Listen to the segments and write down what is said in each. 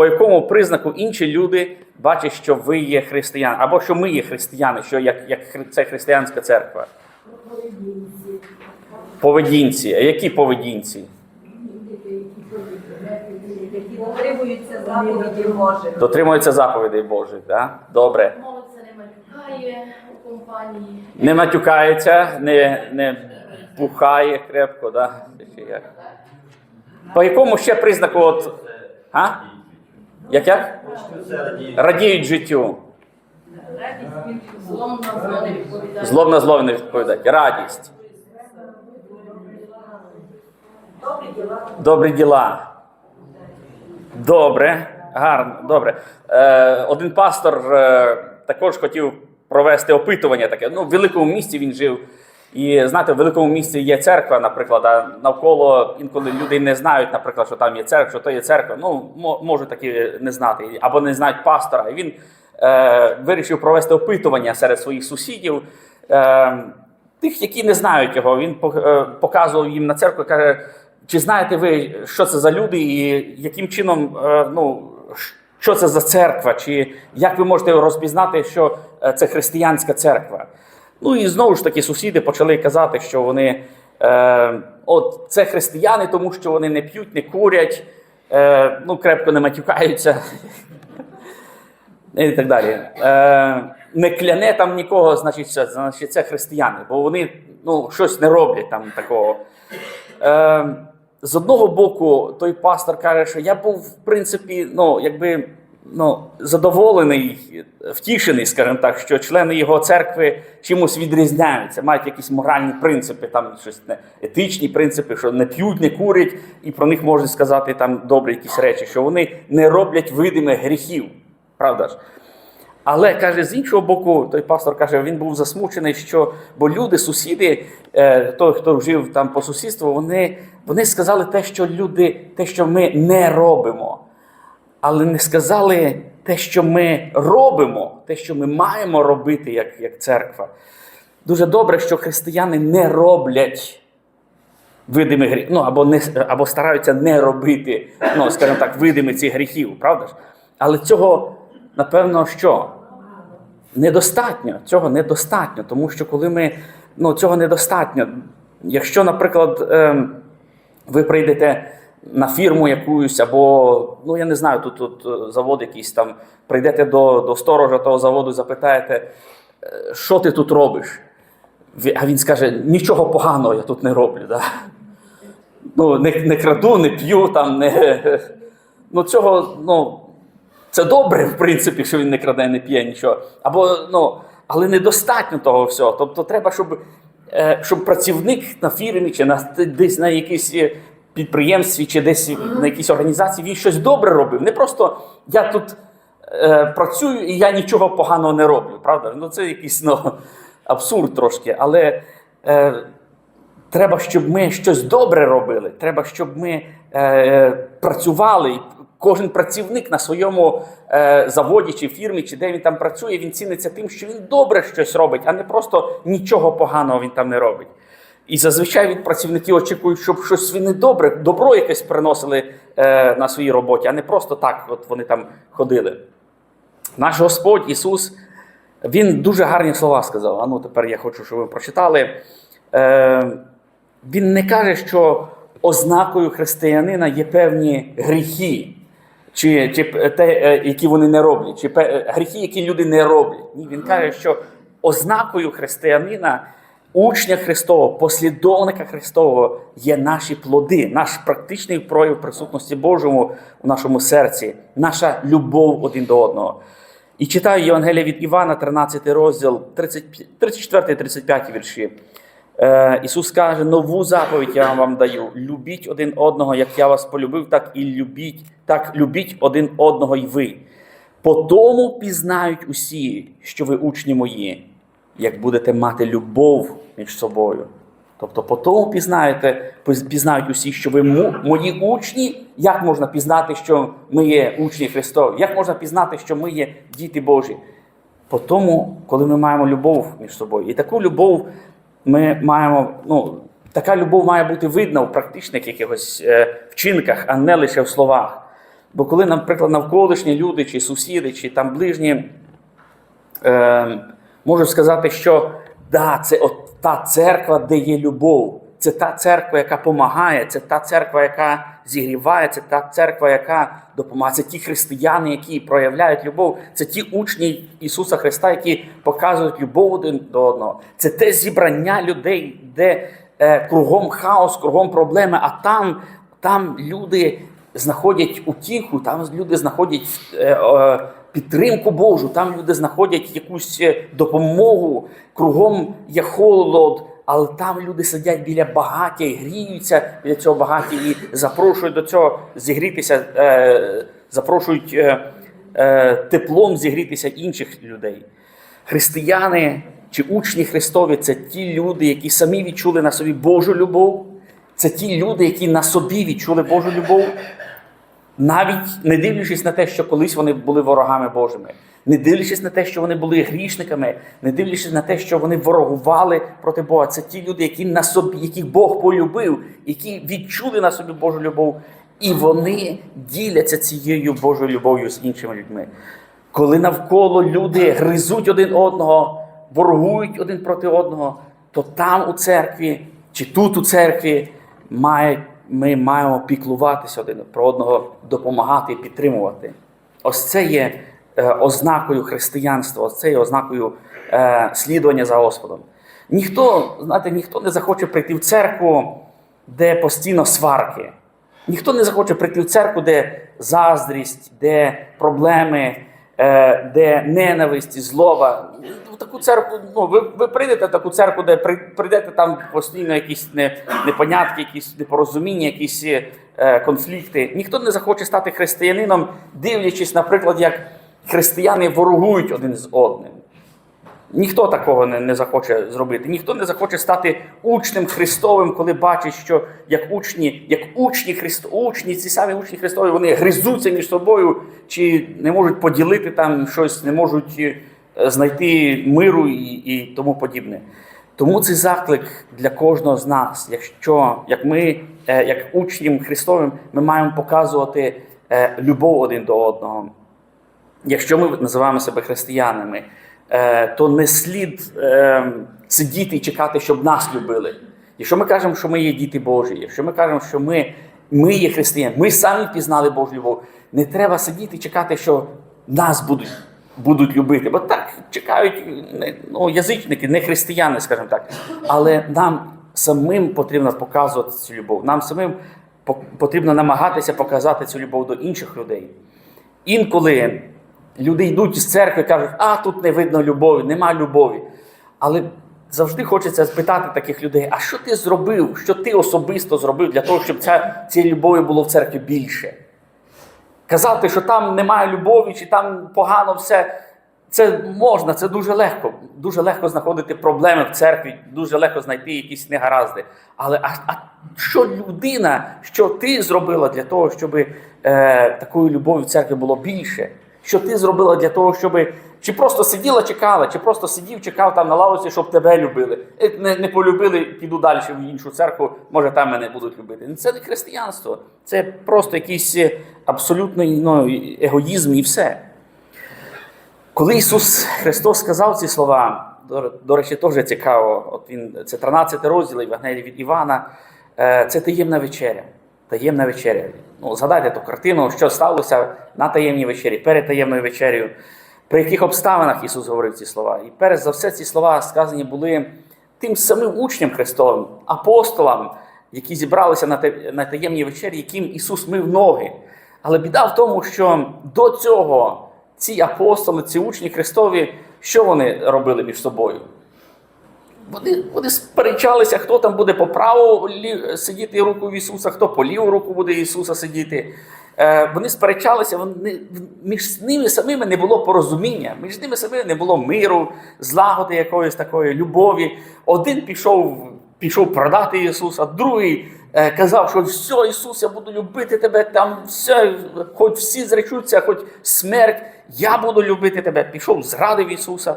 по якому признаку інші люди бачать, що ви є християни, або що ми є християни, що як, як це християнська церква. Поведінці. А які поведінці? дотримуються заповідей Божих. Дотримуються заповідей Божих. Да? Добре. Молодця не матюкає у компанії. Не матюкається, не, не бухає крепко, да? По якому ще признаку от. А? Як як? Радіють життю. Злом на зло не відповідають. Радість. Добрі діла. Добре, гарно, добре. Е, один пастор е, також хотів провести опитування таке. Ну, в великому місті він жив. І знаєте, в великому місті є церква, наприклад, а навколо інколи люди не знають, наприклад, що там є церква, що то є церква. Ну, мо- можуть такі не знати, або не знають пастора. І він е, вирішив провести опитування серед своїх сусідів. Е, тих, які не знають його, він е, показував їм на церкву, каже: чи знаєте ви, що це за люди, і яким чином, е, ну, що це за церква, чи як ви можете розпізнати, що е, це християнська церква? Ну і знову ж таки сусіди почали казати, що вони е, от це християни, тому що вони не п'ють, не курять, е, ну крепко не матюкаються. І так далі. Е, не кляне там нікого, значить, це, значить, це християни, бо вони ну, щось не роблять там такого. Е, з одного боку, той пастор каже, що я був, в принципі, ну, якби, ну, задоволений, втішений, скажімо так, що члени його церкви чимось відрізняються, мають якісь моральні принципи, там щось не, етичні принципи, що не п'ють, не курять, і про них можна сказати там добрі якісь речі, що вони не роблять видимих гріхів. Правда ж? Але каже, з іншого боку, той пастор каже, він був засмучений, що бо люди, сусіди, е, той, хто жив там по сусідству, вони, вони сказали те, що люди, те, що ми не робимо. Але не сказали те, що ми робимо, те, що ми маємо робити як, як церква. Дуже добре, що християни не роблять видимі гріхи, ну або не або стараються не робити, ну скажімо так, видимі цих гріхів, правда ж? Але цього, напевно, що? Недостатньо. Цього недостатньо, тому що коли ми ну, цього недостатньо. Якщо, наприклад, ем, ви прийдете на фірму якусь, або, ну я не знаю, тут, тут е, завод якийсь там, прийдете до, до сторожа того заводу, запитаєте, «Е, що ти тут робиш? А він скаже, нічого поганого я тут не роблю. Да? Ну, не, не краду, не п'ю, там, не... ну цього, ну, це добре, в принципі, що він не краде, не п'є нічого. Або, ну, але недостатньо того всього. Тобто треба, щоб, е, щоб працівник на фірмі чи на, десь на якійсь підприємстві, чи десь на якійсь організації він щось добре робив. Не просто я тут е, працюю і я нічого поганого не роблю. Правда? Ну, це якийсь ну, абсурд трошки. Але е, треба, щоб ми щось добре робили. Треба, щоб ми е, працювали. Кожен працівник на своєму е, заводі чи фірмі, чи де він там працює, він ціниться тим, що він добре щось робить, а не просто нічого поганого він там не робить. І зазвичай від працівників очікують, щоб щось вони добре, добро якесь приносили е, на своїй роботі, а не просто так, от вони там ходили. Наш Господь Ісус, Він дуже гарні слова сказав. А ну тепер я хочу, щоб ви прочитали. Е, він не каже, що ознакою християнина є певні гріхи, чи, чи те, е, які вони не роблять, чи е, гріхи, які люди не роблять. Ні, він каже, що ознакою християнина, учня Христового, послідовника Христового є наші плоди, наш практичний прояв присутності Божому у нашому серці, наша любов один до одного. І читаю Євангелія від Івана, 13 розділ, 34-35 вірші. Е, Ісус каже: нову заповідь я вам даю: любіть один одного, як я вас полюбив, так і любіть, так любіть один одного й ви. По тому пізнають усі, що ви учні мої, як будете мати любов між собою. Тобто, по тому пізнаєте, пізнають усі, що ви мої учні. Як можна пізнати, що ми є учні Христові? Як можна пізнати, що ми є діти Божі? По тому, коли ми маємо любов між собою. І таку любов ми маємо, ну, така любов має бути видна у практичних якихось е, вчинках, а не лише в словах. Бо коли, наприклад, навколишні люди, чи сусіди, чи там ближні е, можуть сказати, що да, це от та церква, де є любов. Це та церква, яка допомагає, це та церква, яка зігріває, це та церква, яка допомагає. Це ті християни, які проявляють любов, це ті учні Ісуса Христа, які показують любов один до одного. Це те зібрання людей, де е, кругом хаос, кругом проблеми, а там, там люди знаходять утіху, там люди знаходять е, е, підтримку Божу, там люди знаходять якусь е, допомогу, кругом є холод, але там люди сидять біля багаття і гріються біля цього багаття і запрошують до цього зігрітися, е, запрошують е, е, теплом зігрітися інших людей. Християни чи учні Христові це ті люди, які самі відчули на собі Божу любов. Це ті люди, які на собі відчули Божу любов, навіть не дивлячись на те, що колись вони були ворогами Божими, не дивлячись на те, що вони були грішниками, не дивлячись на те, що вони ворогували проти Бога. Це ті люди, які на собі, яких Бог полюбив, які відчули на собі Божу любов, і вони діляться цією Божою любов'ю з іншими людьми. Коли навколо люди гризуть один одного, ворогують один проти одного, то там у церкві чи тут у церкві має, ми маємо піклуватися один про одного, допомагати і підтримувати. Ось це є е, ознакою християнства, ось це є ознакою е, слідування за Господом. Ніхто, знаєте, ніхто не захоче прийти в церкву, де постійно сварки. Ніхто не захоче прийти в церкву, де заздрість, де проблеми, де ненависть, і злоба. В таку церкву, ну, ви, ви прийдете в таку церкву, де при- прийдете там постійно якісь не, непонятки, якісь непорозуміння, якісь е, конфлікти. Ніхто не захоче стати християнином, дивлячись, наприклад, як християни ворогують один з одним. Ніхто такого не, не захоче зробити. Ніхто не захоче стати учнем Христовим, коли бачить, що як учні, як учні Христо, учні, ці самі учні Христові, вони гризуться між собою, чи не можуть поділити там щось, не можуть е, знайти миру і, і тому подібне. Тому це заклик для кожного з нас, якщо як ми, е, як учням Христовим, ми маємо показувати е, любов один до одного. Якщо ми називаємо себе християнами, то не слід е, сидіти і чекати, щоб нас любили. Якщо ми кажемо, що ми є діти Божі, якщо ми кажемо, що ми, ми є християни, ми самі пізнали Божу любов, не треба сидіти і чекати, що нас будуть, будуть любити. Бо так чекають ну, язичники, не християни, скажімо так. Але нам самим потрібно показувати цю любов. Нам самим потрібно намагатися показати цю любов до інших людей. Інколи люди йдуть з церкви і кажуть, а тут не видно любові, нема любові. Але завжди хочеться спитати таких людей: а що ти зробив, що ти особисто зробив для того, щоб ця, цієї любові було в церкві більше? Казати, що там немає любові, чи там погано все. Це можна, це дуже легко. Дуже легко знаходити проблеми в церкві, дуже легко знайти якісь негаразди. Але а, а що людина, що ти зробила для того, щоб е, такої любові в церкві було більше? Що ти зробила для того, щоб чи просто сиділа, чекала, чи просто сидів, чекав там на лавці, щоб тебе любили. Е, Не, не полюбили, піду далі в іншу церкву, може там мене будуть любити. Ну, Це не християнство, це просто якийсь е, абсолютний ну, егоїзм і все. Коли Ісус Христос сказав ці слова, до, до речі, теж цікаво, от він, це 13 розділ Євангелії від Івана, е, це таємна вечеря. Таємна вечеря. Ну, згадайте ту картину, що сталося на таємній вечері, перед таємною вечерею, при яких обставинах Ісус говорив ці слова. І перш за все ці слова сказані були тим самим учням Христовим, апостолам, які зібралися на таємній вечері, яким Ісус мив ноги. Але біда в тому, що до цього ці апостоли, ці учні Христові, що вони робили між собою? Вони, вони сперечалися, хто там буде по праву сидіти руку в Ісуса, хто по ліву руку буде Ісуса сидіти. Е, вони сперечалися, вони, між ними самими не було порозуміння, між ними самими не було миру, злагоди якоїсь такої, любові. Один пішов, пішов продати Ісуса, другий е, казав, що все, Ісус, я буду любити тебе, там все, хоч всі зречуться, хоч смерть, я буду любити тебе. Пішов, зрадив Ісуса.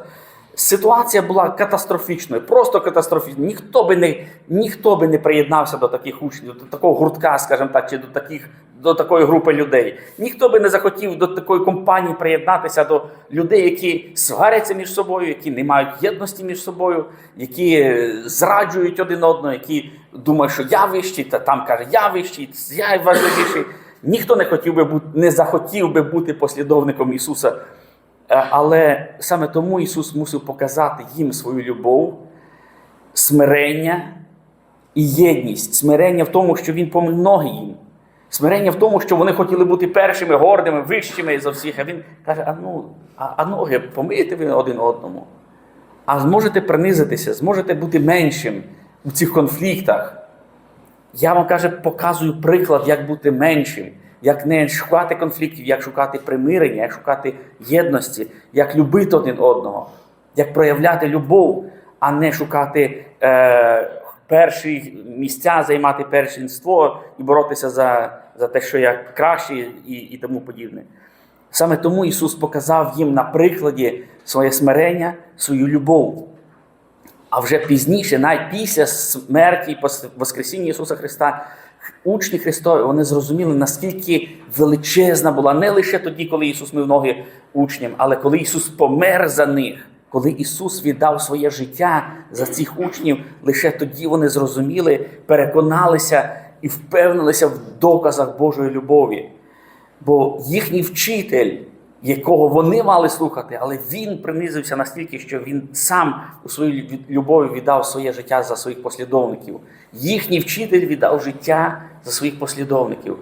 Ситуація була катастрофічною, просто катастрофічною. Ніхто би не, ніхто би не приєднався до таких учнів, до такого гуртка, скажімо так, чи до, таких, до такої групи людей. Ніхто би не захотів до такої компанії приєднатися до людей, які сваряться між собою, які не мають єдності між собою, які е, зраджують один одного, які думають, що я вищий, та там каже, я вищий, я важливіший. Ніхто не хотів би бути, не захотів би бути послідовником Ісуса. Е, Але саме тому Ісус мусив показати їм свою любов, смирення і єдність. Смирення в тому, що Він помив ноги їм. Смирення в тому, що вони хотіли бути першими, гордими, вищими за всіх. А він каже: а ну, а, а ноги помийте ви один одному. А зможете принизитися, зможете бути меншим у цих конфліктах. Я вам каже, показую приклад, як бути меншим, як не шукати конфліктів, як шукати примирення, як шукати єдності, як любити один одного, як проявляти любов, а не шукати е, перші місця, займати першинство і боротися за, за те, що я краще і, і тому подібне. Саме тому Ісус показав їм на прикладі своє смирення, свою любов. А вже пізніше, навіть після смерті і Воскресіння Ісуса Христа, учні Христові вони зрозуміли, наскільки величезна була не лише тоді, коли Ісус мив ноги учням, але коли Ісус помер за них, коли Ісус віддав своє життя за цих учнів, лише тоді вони зрозуміли, переконалися і впевнилися в доказах Божої любові. Бо їхній вчитель, якого вони мали слухати, але він принизився настільки, що він сам у своїй любові віддав своє життя за своїх послідовників. Їхній вчитель віддав життя за своїх послідовників.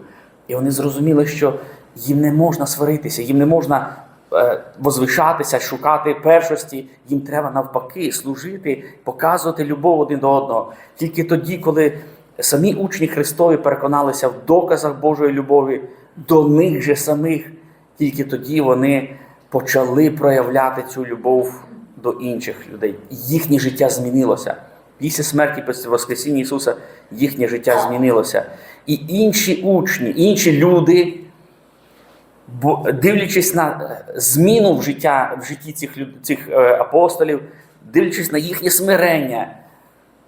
І вони зрозуміли, що їм не можна сваритися, їм не можна е, возвишатися, шукати першості. Їм треба навпаки служити, показувати любов один до одного. Тільки тоді, коли самі учні Христові переконалися в доказах Божої любові до них же самих, тільки тоді вони почали проявляти цю любов до інших людей. Їхнє життя змінилося. Після смерті, після Воскресіння Ісуса, їхнє життя змінилося. І інші учні, інші люди, дивлячись на е, зміну в життя в житті цих, цих е, апостолів, дивлячись на їхнє смирення,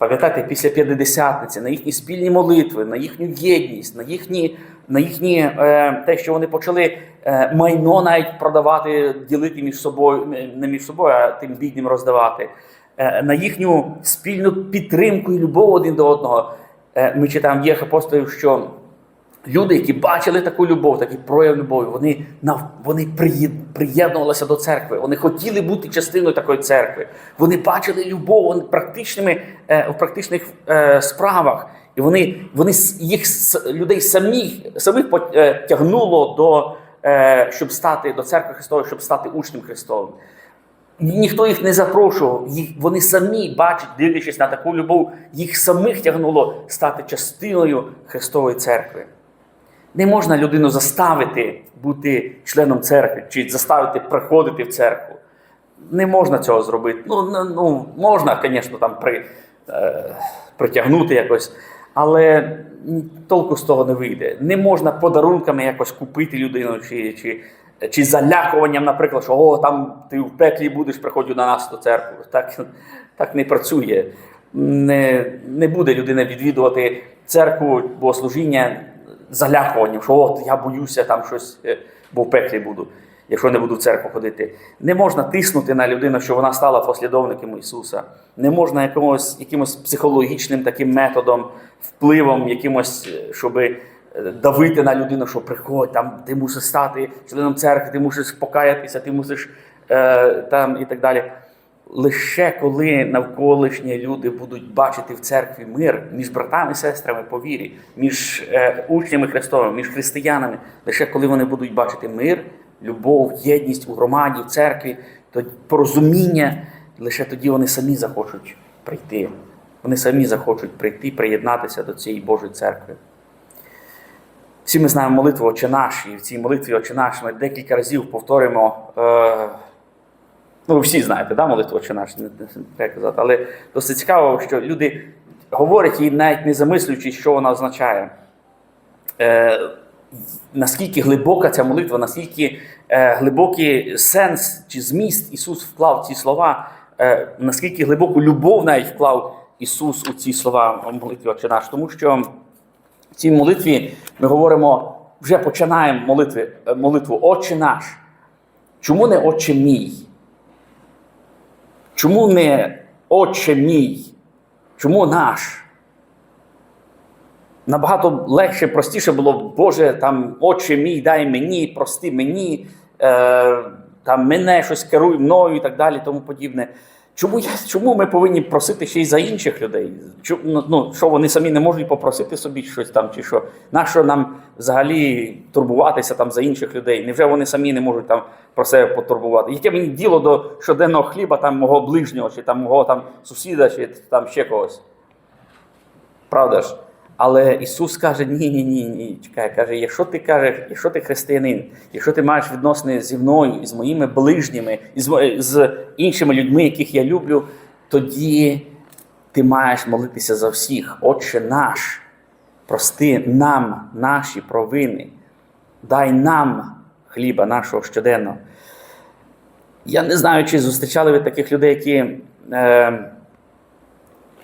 пам'ятаєте, після п'ятидесятниці, на їхні спільні молитви, на їхню єдність, на їхні, на їхні е, те, що вони почали е, майно навіть продавати, ділити між собою, не- між собою, а тим бідним роздавати, е, на їхню спільну підтримку і любов один до одного. Е, ми читаємо в діях апостолів, що Люди, які бачили таку любов, такий прояв любові, вони, вони приєд- приєднувалися до церкви. Вони хотіли бути частиною такої церкви. Вони бачили любов вони практичними, е, в практичних е, справах. І вони, вони їх людей самих, самих пот- е, до, щоб стати до церкви Христової, щоб стати учнем Христовим. Ніхто їх не запрошував, їх, вони самі бачать, дивлячись на таку любов, їх самих тягнуло стати частиною Христової церкви. Не можна людину заставити бути членом церкви чи заставити приходити в церкву. Не можна цього зробити. Ну, ну, ну можна, звісно, там при, е, притягнути якось, але толку з того не вийде. Не можна подарунками якось купити людину, чи, чи, чи залякуванням, наприклад, що о, там ти в пеклі будеш, приходь до нас до церкви. Так, так не працює. Не, не буде людина відвідувати церкву, богослужіння залякуванням, що от я боюся там щось, е, бо в пеклі буду, якщо не буду в церкву ходити. Не можна тиснути на людину, що вона стала послідовником Ісуса. Не можна якимось, якимось психологічним таким методом, впливом, якимось, щоб давити на людину, що приходь, там ти мусиш стати членом церкви, ти мусиш покаятися, ти мусиш е, там і так далі. Лише коли навколишні люди будуть бачити в церкві мир між братами і сестрами по вірі, між е, учнями Христовими, між християнами, лише коли вони будуть бачити мир, любов, єдність у громаді, в церкві, то порозуміння, лише тоді вони самі захочуть прийти. Вони самі захочуть прийти, приєднатися до цієї Божої церкви. Всі ми знаємо молитву Отче наш, і в цій молитві Отче наш ми декілька разів повторюємо. Е, Ну, ви всі знаєте, да, молитву «Отче наш, не, треба казати. Але досить цікаво, що люди говорять і навіть не замислюючись, що вона означає. Е, наскільки глибока ця молитва, наскільки е, глибокий сенс чи зміст Ісус вклав ці слова, е, наскільки глибоку любов навіть вклав Ісус у ці слова молитві Отче наш. Тому що в цій молитві ми говоримо, вже починаємо молитви, е, молитву Отче наш. Чому не Отче мій? Чому не Отче мій? Чому наш? Набагато легше, простіше було, Боже, там, Отче мій, дай мені, прости мені, е, там, мене щось керуй мною і так далі, тому подібне. Чому, я, чому ми повинні просити ще й за інших людей? Чу- ну, ну, що вони самі не можуть попросити собі щось там, чи що? Нащо нам взагалі турбуватися там за інших людей? Невже вони самі не можуть там про себе потурбувати? Яке мені діло до щоденного хліба там мого ближнього, чи там мого там сусіда, чи там ще когось? Правда ж? Але Ісус каже: ні, ні, ні, ні. Чекай, каже, якщо ти кажеш, якщо ти християнин, якщо ти маєш відносини зі мною і з моїми ближніми, і з, з іншими людьми, яких я люблю, тоді ти маєш молитися за всіх. Отче наш, прости нам наші провини, дай нам хліба нашого щоденно. Я не знаю, чи зустрічали ви таких людей, які. Е,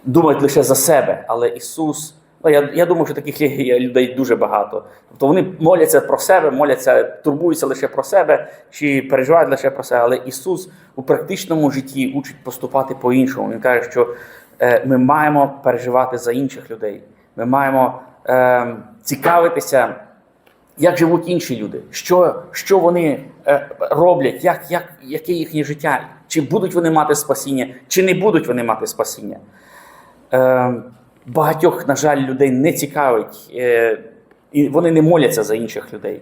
думають лише за себе, але Ісус. Ну, я, я думаю, що таких людей дуже багато. Тобто вони моляться про себе, моляться, турбуються лише про себе чи переживають лише про себе. Але Ісус у практичному житті учить поступати по-іншому. Він каже, що е, ми маємо переживати за інших людей. Ми маємо е, цікавитися як живуть інші люди, що, що вони е, роблять, як, як, яке їхнє життя, чи будуть вони мати спасіння, чи не будуть вони мати спасіння. Е, багатьох, на жаль, людей не цікавить, е, і вони не моляться за інших людей.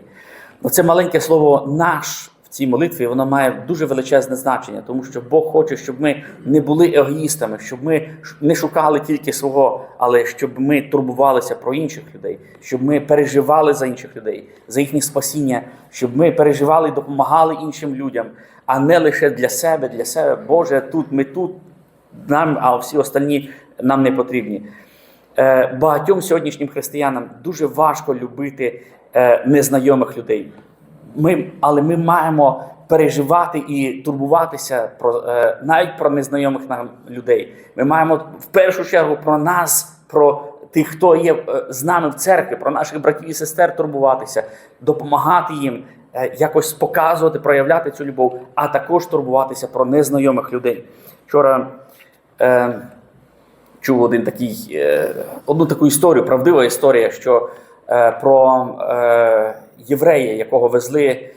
Оце маленьке слово наш в цій молитві воно має дуже величезне значення, тому що Бог хоче, щоб ми не були егоїстами, щоб ми не шукали тільки свого, але щоб ми турбувалися про інших людей, щоб ми переживали за інших людей, за їхнє спасіння, щоб ми переживали і допомагали іншим людям, а не лише для себе, для себе. Боже, тут ми тут, нам, а всі остальні нам не потрібні. Е, багатьом сьогоднішнім християнам дуже важко любити е, незнайомих людей. Ми, але ми маємо переживати і турбуватися про е, навіть про незнайомих нам людей. Ми маємо в першу чергу про нас, про тих, хто є з нами в церкві, про наших братів і сестер турбуватися, допомагати їм, якось показувати, проявляти цю любов, а також турбуватися про незнайомих людей. Вчора чув один такий, е, одну таку історію, правдива історія, що е, про е, єврея, якого везли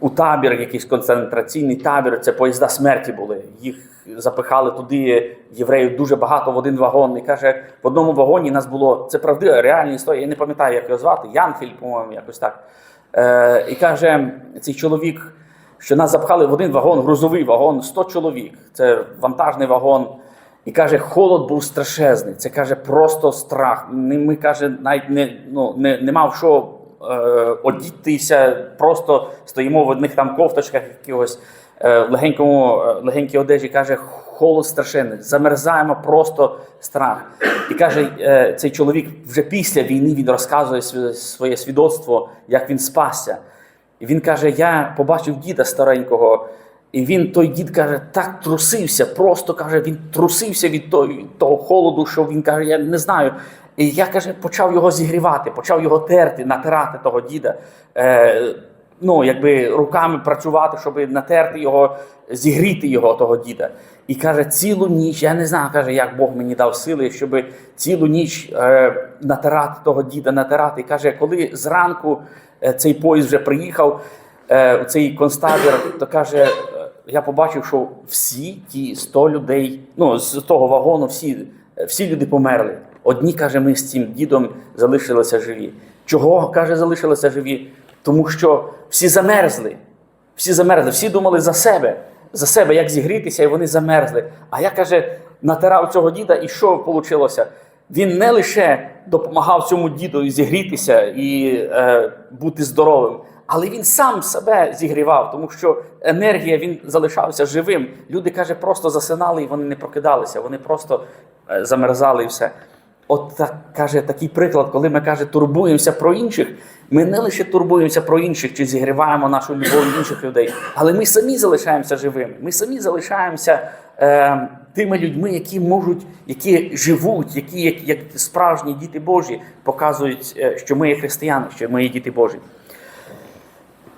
у табір, якийсь концентраційний табір, це поїзда смерті були. Їх запихали туди євреїв дуже багато в один вагон. І каже, в одному вагоні нас було це правдива, реальна історія. Я не пам'ятаю, як його звати, Янфіль, по-моєму, якось так. І каже, цей чоловік, що нас запхали в один вагон, грузовий вагон, 100 чоловік. Це вантажний вагон. І каже, холод був страшезний. Це каже, просто страх. Ми каже, навіть не, ну, не, не мав що е, одітися, просто стоїмо в одних там кофточках якихось е, в легенькому, е, легенькій одежі. Каже, холод страшенний, замерзаємо, просто страх. І каже, е, цей чоловік вже після війни він розказує своє свідоцтво, як він спасся. І він каже: Я побачив діда старенького, і він, той дід каже, так трусився, просто каже, він трусився від того, від того холоду, що він каже, я не знаю. І я каже, почав його зігрівати, почав його терти, натирати того діда. Е, ну, якби руками працювати, щоб натерти його, зігріти його, того діда. І каже, цілу ніч, я не знаю, каже, як Бог мені дав сили, щоб цілу ніч е, натирати того діда, натирати. І каже, коли зранку е, цей поїзд вже приїхав, е, цей концтабір, то каже, я побачив, що всі ті 100 людей, ну, з того вагону, всі, всі люди померли. Одні, каже, ми з цим дідом залишилися живі. Чого, каже, залишилися живі? Тому що всі замерзли. Всі замерзли, всі думали за себе, за себе, як зігрітися, і вони замерзли. А я каже, натирав цього діда, і що вийшло? Він не лише допомагав цьому діду зігрітися і е, бути здоровим, але він сам себе зігрівав, тому що енергія він залишався живим. Люди каже, просто засинали і вони не прокидалися, вони просто е, замерзали і все. От так каже такий приклад, коли ми каже, турбуємося про інших, Ми не лише турбуємося про інших чи зігріваємо нашу любов інших людей, але ми самі залишаємося живими. Ми самі залишаємося е, тими людьми, які можуть, які живуть, які як, як справжні діти Божі, показують, е, що ми є християни, що ми є діти Божі.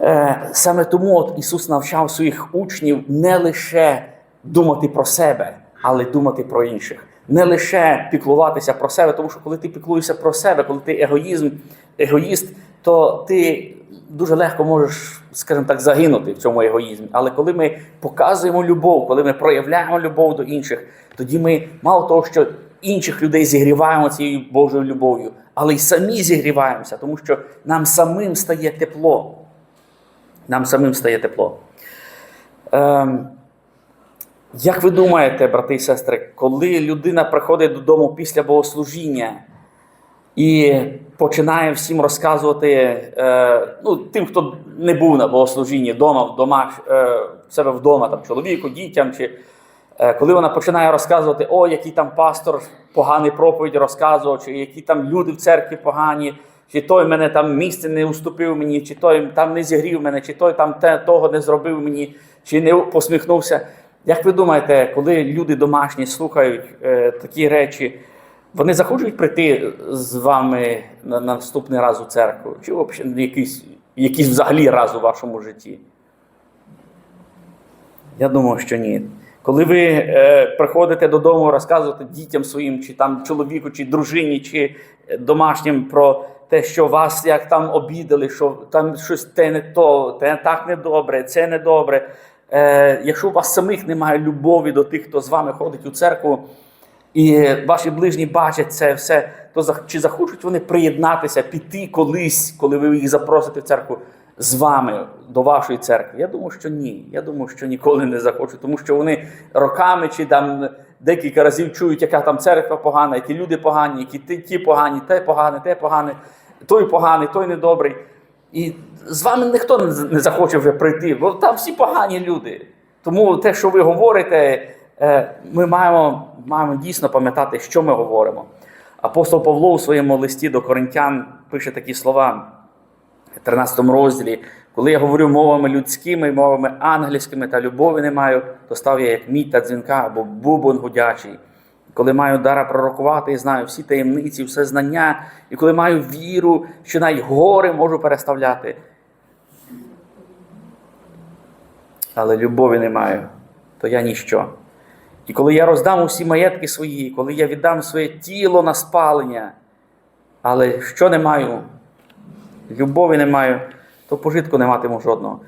Е, Саме тому от Ісус навчав своїх учнів не лише думати про себе, але думати про інших. Не лише піклуватися про себе, тому що коли ти піклуєшся про себе, коли ти егоїзм, егоїст, то ти дуже легко можеш, скажімо так, загинути в цьому егоїзмі. Але коли ми показуємо любов, коли ми проявляємо любов до інших, тоді ми мало того, що інших людей зігріваємо цією Божою любов'ю, але й самі зігріваємося, тому що нам самим стає тепло. Нам самим стає тепло. Ем, як ви думаєте, брати і сестри, коли людина приходить додому після богослужіння і починає всім розказувати е, ну, тим, хто не був на богослужінні вдома, в домах, е, себе вдома, там, чоловіку, дітям, чи е, коли вона починає розказувати, о, який там пастор поганий проповідь розказував, чи які там люди в церкві погані, чи той мене там місце не уступив мені, чи той там не зігрів мене, чи той там те, того не зробив мені, чи не посміхнувся. Як ви думаєте, коли люди домашні слухають е, такі речі, вони захочуть прийти з вами на, на наступний раз у церкву? Чи взагалі якийсь, якийсь взагалі раз у вашому житті? Я думаю, що ні. Коли ви е, приходите додому розказувати дітям своїм, чи там чоловіку, чи дружині, чи домашнім про те, що вас як там обідали, що там щось те не то, те так недобре, це недобре. Е, якщо у вас самих немає любові до тих, хто з вами ходить у церкву, і ваші ближні бачать це все, то чи захочуть вони приєднатися, піти колись, коли ви їх запросите в церкву з вами до вашої церкви? Я думаю, що ні. Я думаю, що ніколи не захочуть, тому що вони роками чи там декілька разів чують, яка там церква погана, які люди погані, які ті, ті погані, те погане, те погане, той поганий, той недобрий. І з вами ніхто не захоче вже прийти, бо там всі погані люди. Тому те, що ви говорите, е, ми маємо, маємо дійсно пам'ятати, що ми говоримо. Апостол Павло у своєму листі до коринтян пише такі слова 13 розділі. Коли я говорю мовами людськими, мовами ангельськими та любові не маю, то став я як мідь та дзвінка або бубон гудячий. Коли маю дара пророкувати і знаю всі таємниці, все знання, і коли маю віру, що навіть гори можу переставляти, але любові не маю, то я ніщо. І коли я роздам усі маєтки свої, коли я віддам своє тіло на спалення, але що не маю, любові не маю, то пожитку не матиму жодного.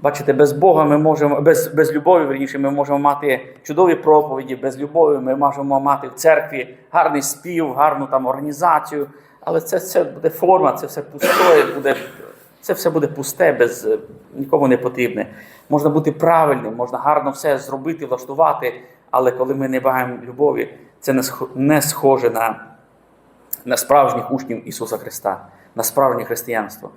Бачите, без Бога ми можемо, без, без любові, верніше, ми можемо мати чудові проповіді, без любові ми можемо мати в церкві гарний спів, гарну там організацію, але це, це буде форма, це все пустое, буде, це все буде пусте, без е, нікому не потрібне. Можна бути правильним, можна гарно все зробити, влаштувати, але коли ми не маємо любові, це не схоже на, на справжніх учнів Ісуса Христа, на справжнє християнство.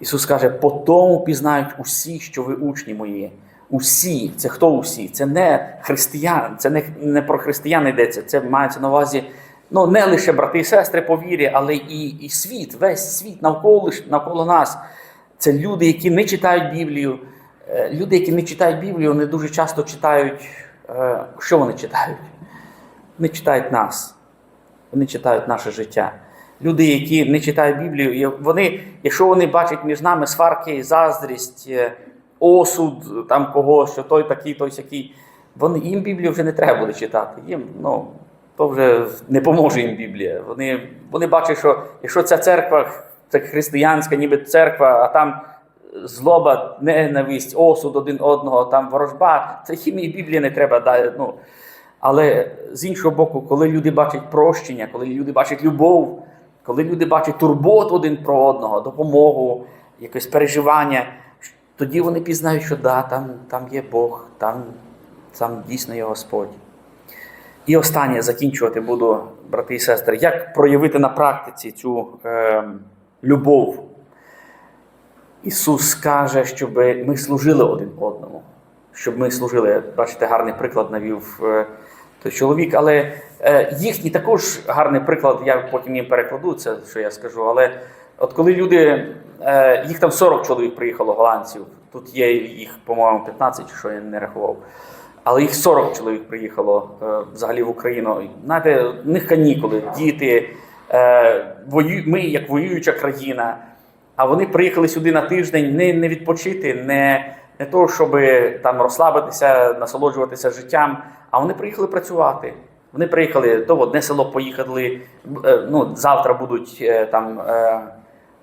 Ісус каже, по тому пізнають усі, що ви учні мої. Усі, це хто усі? Це не християн, це не, не про християн йдеться, це мається на увазі ну, не лише брати і сестри по вірі, але і, і світ, весь світ навколо, навколо нас. Це люди, які не читають Біблію. Е, Люди, які не читають Біблію, вони дуже часто читають, е, що вони читають? Вони читають нас, вони читають наше життя. Люди, які не читають Біблію, вони, якщо вони бачать між нами сварки, заздрість, е, осуд там когось, що той такий, той сякий, вони, їм Біблію вже не треба буде читати. Їм, ну, то вже не поможе їм Біблія. Вони, вони бачать, що якщо ця церква, це християнська, ніби церква, а там злоба, ненависть, осуд один одного, там ворожба, це їм і Біблія не треба. Ну, але з іншого боку, коли люди бачать прощення, коли люди бачать любов, коли люди бачать турботу один про одного, допомогу, якесь переживання, тоді вони пізнають, що да, там, там є Бог, там, там дійсно є Господь. І останнє закінчувати буду, брати і сестри, як проявити на практиці цю е, любов. Ісус каже, щоб ми служили один одному, щоб ми служили. Бачите, гарний приклад навів той чоловік, але е, їхній також гарний приклад, я потім їм перекладу це, що я скажу. Але От коли люди, е, їх там 40 чоловік приїхало голландців, тут є їх, по-моєму, 15, що я не рахував. Але їх 40 чоловік приїхало е, взагалі в Україну. Знаєте, в них канікули, діти, е, вою, ми як воююча країна. А вони приїхали сюди на тиждень не, не відпочити, не, не то, щоб там розслабитися, насолоджуватися життям, а вони приїхали працювати. Вони приїхали то в одне село поїхали. е, Ну, завтра будуть е, там е,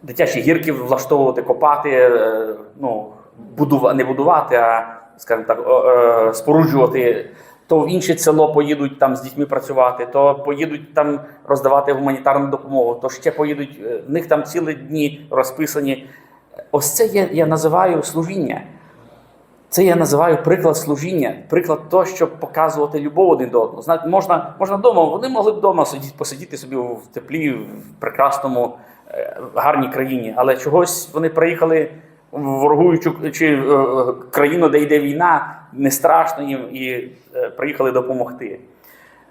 дитячі гірки влаштовувати, копати, е, ну, будува, не будувати, а скажімо так, е, споруджувати. То в інше село поїдуть там з дітьми працювати, то поїдуть там роздавати гуманітарну допомогу, то ще поїдуть. е, В них там цілі дні розписані. Ось це я, я називаю служіння. Це я називаю приклад служіння, приклад того, щоб показувати любов один до одного. Знаєте, можна, можна вдома, вони могли б вдома сидіти, посидіти собі в теплі, в прекрасному, е, гарній країні, але чогось вони приїхали в ворогуючу чи е, країну, де йде війна, не страшно їм і е, приїхали допомогти.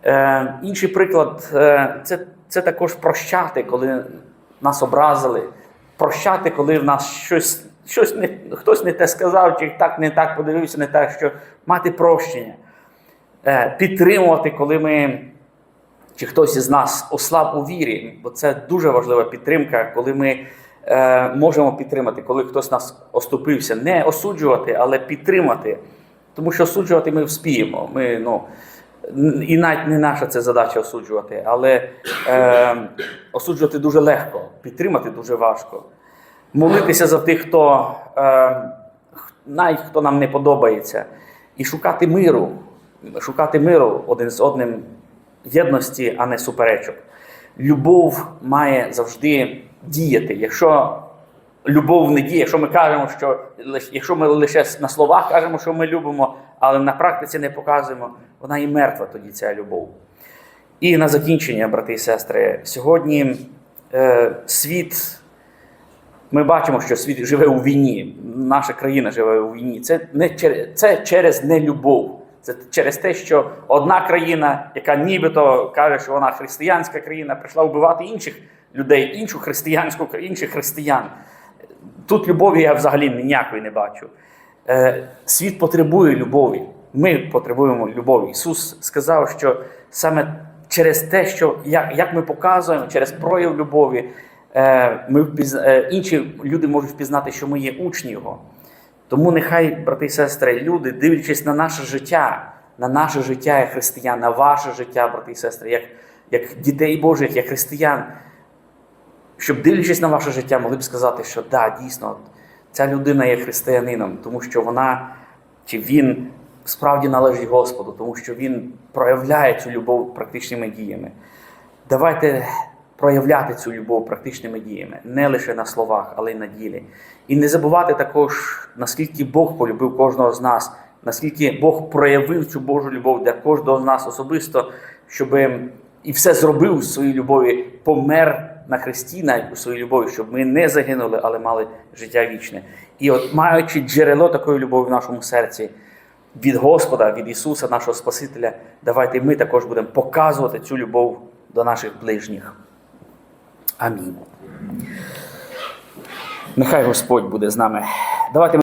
Е, інший приклад е, це, це також прощати, коли нас образили, прощати, коли в нас щось, щось не, хтось не те сказав, чи так не так подивився, не так, що мати прощення, е, підтримувати, коли ми. Чи хтось із нас ослаб у вірі, бо це дуже важлива підтримка, коли ми е, можемо підтримати, коли хтось нас оступився, не осуджувати, але підтримати. Тому що осуджувати ми вспіємо. Ми, ну, і навіть не наша це задача осуджувати, але е, осуджувати дуже легко, підтримати дуже важко. Молитися за тих, хто е, навіть хто нам не подобається, і шукати миру, шукати миру один з одним єдності, а не суперечок. Любов має завжди діяти. Якщо любов не діє, якщо ми кажемо, що якщо ми лише на словах кажемо, що ми любимо, але на практиці не показуємо, вона і мертва тоді ця любов. І на закінчення, брати і сестри, сьогодні е, світ, ми бачимо, що світ живе у війні, наша країна живе у війні. Це не через, це через нелюбов. Це через те, що одна країна, яка нібито каже, що вона християнська країна, прийшла вбивати інших людей, іншу християнську інших християн. Тут любові я взагалі ніякої не бачу. Е, світ потребує любові. Ми потребуємо любові. Ісус сказав, що саме через те, що як, як ми показуємо, через прояв любові, ми впізна, е, інші люди можуть впізнати, що ми є учні Його. Тому нехай, брати і сестри, люди, дивлячись на наше життя, на наше життя як християн, на ваше життя, брати і сестри, як, як дітей Божих, як християн, щоб дивлячись на ваше життя, могли б сказати, що да, дійсно, ця людина є християнином, тому що вона чи він справді належить Господу, тому що він проявляє цю любов практичними діями. Давайте проявляти цю любов практичними діями, не лише на словах, але й на ділі. І не забувати також, наскільки Бог полюбив кожного з нас, наскільки Бог проявив цю Божу любов для кожного з нас особисто, щоб і все зробив в своїй любові, помер на хресті навіть у своїй любові, щоб ми не загинули, але мали життя вічне. І от маючи джерело такої любові в нашому серці від Господа, від Ісуса, нашого Спасителя, давайте ми також будемо показувати цю любов до наших ближніх. Амінь. Нехай Господь буде з нами. Давайте